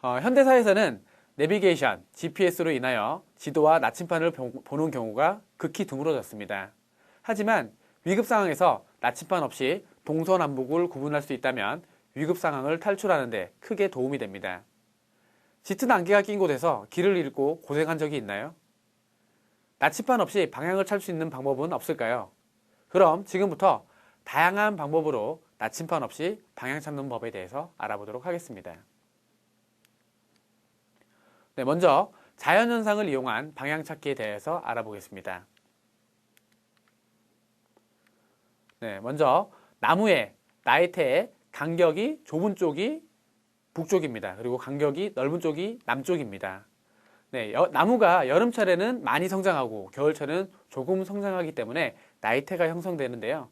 어, 현대사에서는 내비게이션, GPS로 인하여 지도와 나침판을 보- 보는 경우가 극히 드물어졌습니다. 하지만 위급 상황에서 나침판 없이 동서남북을 구분할 수 있다면 위급 상황을 탈출하는 데 크게 도움이 됩니다. 짙은 안개가 낀 곳에서 길을 잃고 고생한 적이 있나요? 나침판 없이 방향을 찾을 수 있는 방법은 없을까요? 그럼 지금부터 다양한 방법으로 나침판 없이 방향 찾는 법에 대해서 알아보도록 하겠습니다. 네, 먼저 자연현상을 이용한 방향 찾기에 대해서 알아보겠습니다. 네, 먼저 나무의 나이테의 간격이 좁은 쪽이 북쪽입니다. 그리고 간격이 넓은 쪽이 남쪽입니다. 네, 여- 나무가 여름철에는 많이 성장하고 겨울철에는 조금 성장하기 때문에 나이테가 형성되는데요.